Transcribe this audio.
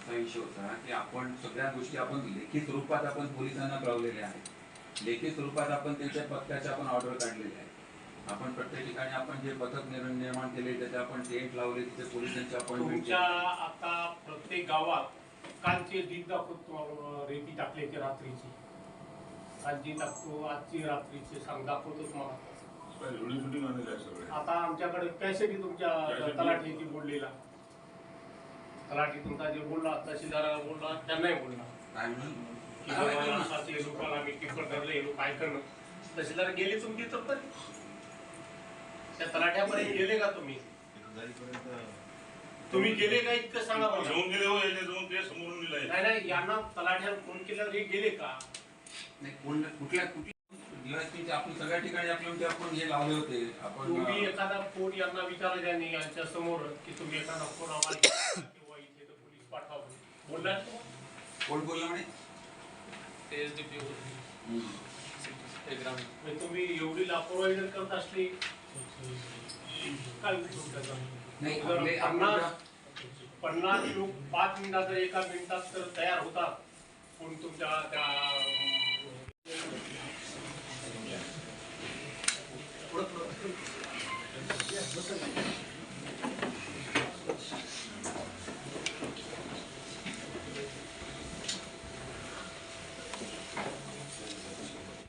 असा विषय होता की आपण सगळ्या गोष्टी आपण लेखी स्वरूपात आपण पोलिसांना कळवलेल्या आहेत. लेखी स्वरूपात आपण त्यांच्या पथकाच्या आपण ऑर्डर काढलेल्या आहेत. आपण प्रत्येक ठिकाणी आपण जे पथक निर्माण केले त्याचे आपण टेंट लावले तिथे पोलिसांचे अपॉइंटमेंट आता प्रत्येक गावात कालचे दिन दाखवतो रेती टाकल्याची रात्रीची. कालची टाकतो आजची रात्रीची सांग दाखवतो तुम्हाला. व्हिडिओ शूटिंग आलेलं आहे सगळे. आता आमच्याकडे कॅसेट तुमच्या कॅसेट तलाठीची बोललेला. तलाठी तुमचा जे बोलला तहसीलदार बोलला त्यांनाही बोलला. काय म्हणून की बाबा हे लोकांना आम्ही पेपर धरले हे लोक ऐकणं तहसीलदार गेले तुमची तर पण. त्या तलाठ्यापर्यंत गेले का तुम्ही? तुम्ही गेले का इतकं सांगा मला? घेऊन गेले हो याने जाऊन ते समोरून दिलाय. नाही नाही यांना तलाठ्याला फोन केल्यावर हे गेले का? नाही कोण कुठल्या कुठल्या आपण सगळ्या ठिकाणी आपण ते आपण हे लावले होते. आपण तुम्ही एखादा फोन यांना विचारला त्यांनी यांच्या समोर की तुम्ही एखादा फोन आम्हाला किंवा इथे तर पोलीस पाठवा बोलला कोण बोलला म्हणे. म्हणजे तुम्ही एवढी लापरवाही जर करत असली काय उपयोग त्याचा? नाही जर आपले आपण पन्नास पन्नास लोक पाच मिनिटात जर एका मिनिटात तर तयार होतात कोण तुमच्या त्या